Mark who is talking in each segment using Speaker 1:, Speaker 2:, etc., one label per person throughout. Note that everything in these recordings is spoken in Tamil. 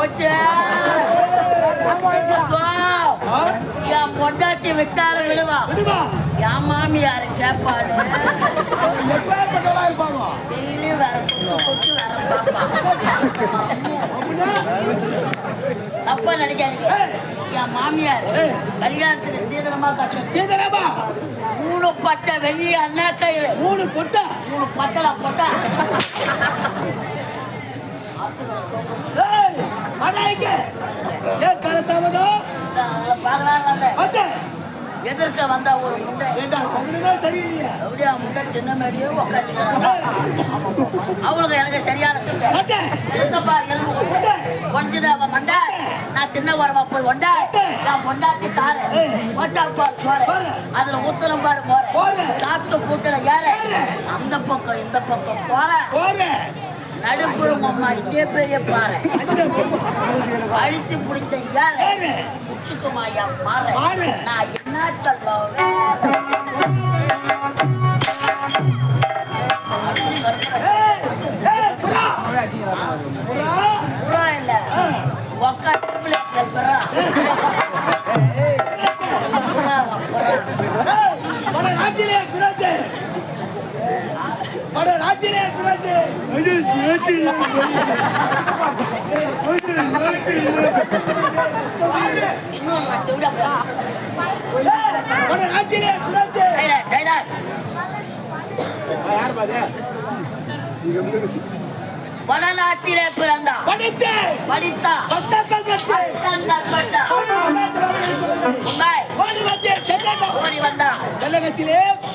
Speaker 1: போச்சு. என் பொண்டாட்டி விட்டாலும் விடுவா என் மாமியார டெய்லி வர வர பாப்பா தப்பா நினைக்காதீங்க. என் மாமியார் கல்யாணத்துக்கு சீதனமா கட்ட
Speaker 2: சீதனமா?
Speaker 1: மூணு பட்டை வெள்ளி அண்ணா கையில.
Speaker 2: மூணு பொட்டா?
Speaker 1: மூணு பட்டலா போட்டா. எதிர்க்க வந்தா ஒரு முண்டை. அப்படியே முண்டை தின்ன மேலேயே உட்காந்துக்கிறாங்க அவளுக்கு எனக்கு சரியான. எங்கப்பா எலும்பு கொஞ்சது அவன் மண்டை. நான் தின்ன வரவா போய் கொண்டா நான் கொண்டாத்தி தாரேன் பாரு சோறு. அதுல ஊத்தணும் பாரு போறேன். சாப்பிட்டு கூட்டல ஏற. அந்த பக்கம் இந்த பக்கம் போறேன். நடுப்புறம் அம்மா இதே பெரிய பாறை. அழுத்தி பிடிச்ச. உச்சுக்குமா என் பாறை. நான் என்ன சொல்லுவேன்
Speaker 2: புறா.
Speaker 1: இல்ல ஒக்கா ட்ரிபிள் வடநாட்டிலே பிறந்தா
Speaker 2: படித்து.
Speaker 1: படித்தா
Speaker 2: ஓடி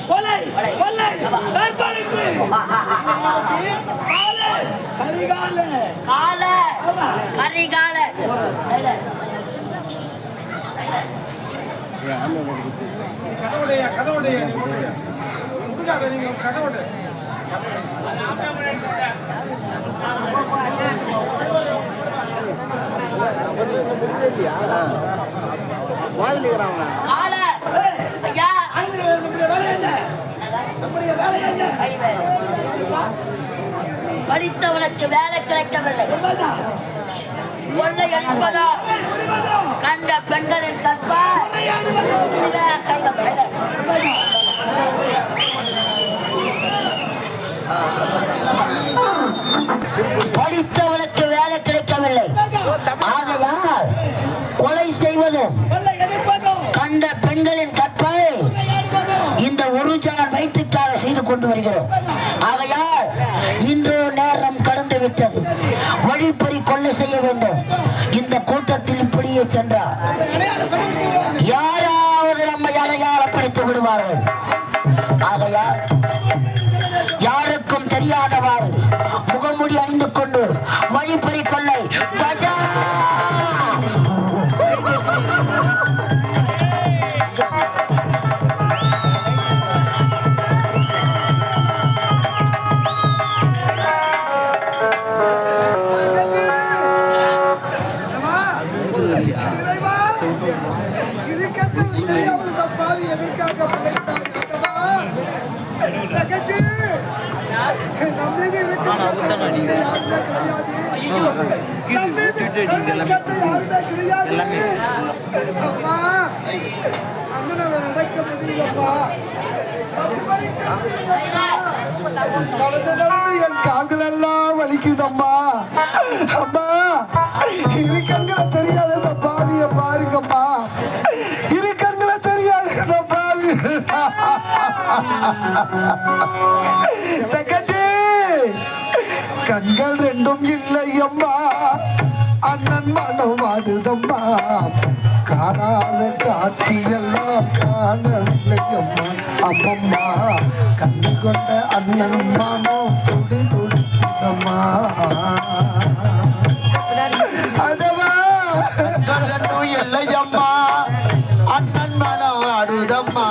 Speaker 2: கொலை கொள்ளை கற்பழிப்பு கரிகாலை
Speaker 1: கால. கரிகால.
Speaker 3: கதவுடைய கதவுடைய. முடுங்காத நீங்க கதவுடைய
Speaker 1: ஐயா.
Speaker 2: வேலை என்ன? நம்முடைய வேலை என்ன?
Speaker 1: கை வேலை. படித்தவனுக்கு வேலை கிடைக்கவில்லை.
Speaker 2: உண்மைதான்.
Speaker 1: கண்ட பெண்களின் கற்பா? படித்தவனுக்கு வேலை கிடைக்கவில்லை. ஆகையால் கொலை செய்வதும் கண்ட பெண்களின் கற்பை இந்த ஒரு ஜான் வயிற்றுக்காக செய்து கொண்டு வருகிறோம். ஆகையால் விட்டது வழிப்பறி கொள்ளை செய்ய வேண்டும். இந்த கூட்டத்தில் இப்படியே சென்றார் யாராவது நம்மை அடையாளப்படுத்தி விடுவார்கள். ஆகையா யாருக்கும் தெரியாதவாறு முகமுடி அணிந்து கொண்டு
Speaker 3: நடக்க முடியலப்பா. நடந்து நடந்து என் கால்கள் எல்லாம் வலிக்குதம்மா. அம்மா இரு கண்களை தெரியாத பாவிய பாருங்கம்மா இரு கண்களை தெரியாத பாவி. தங்கச்சி கண்கள் ரெண்டும் இல்லை அம்மா மனம் வாடுதம்மா காணாத காட்சியெல்லாம் காணவில்லை அம்மா அம்மம்மா கண்ணு கொண்ட அண்ணன் மனம் துடி துடிக்குதம்மா அதவா
Speaker 4: இல்லையம்மா அண்ணன் மனம் ஆடுதம்மா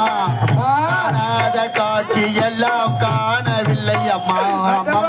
Speaker 4: காணாத காட்சி எல்லாம் காணவில்லை அம்மா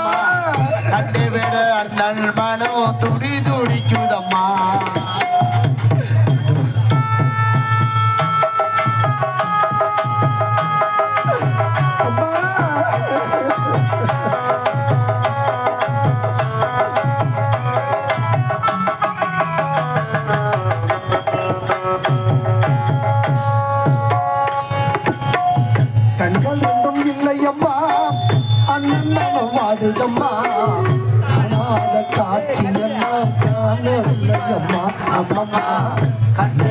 Speaker 3: Kadma, Kadma, Kadma,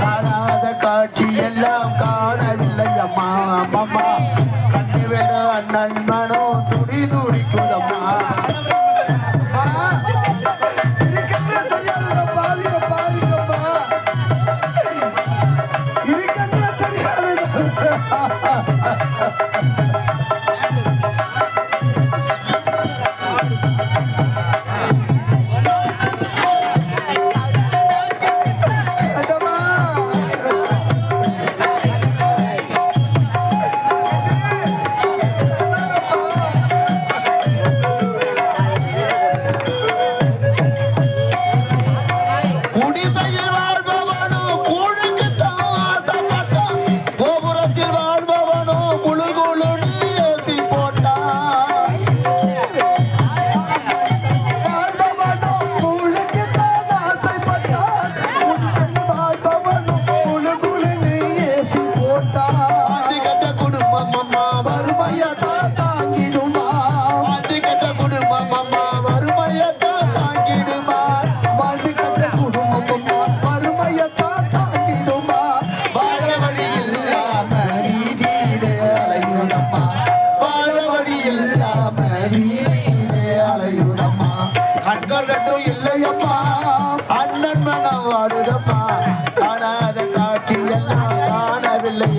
Speaker 3: காணாத காட்சி எல்லாம் காணவில்லை அம்மா அம்மம்மா கண்டு விட நண்பனோ துடி துடிக்குதம்மா Ha ha ha!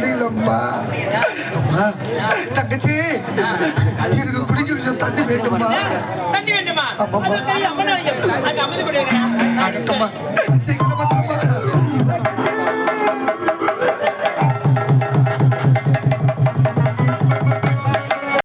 Speaker 3: முடியலம்மா அம்மா தங்கச்சி எனக்கு குடிக்க கொஞ்சம் தண்ணி வேண்டுமா
Speaker 5: தண்ணி வேண்டுமா?
Speaker 3: ஆமாம்மா. அகட்டம்மா சீக்கிரம்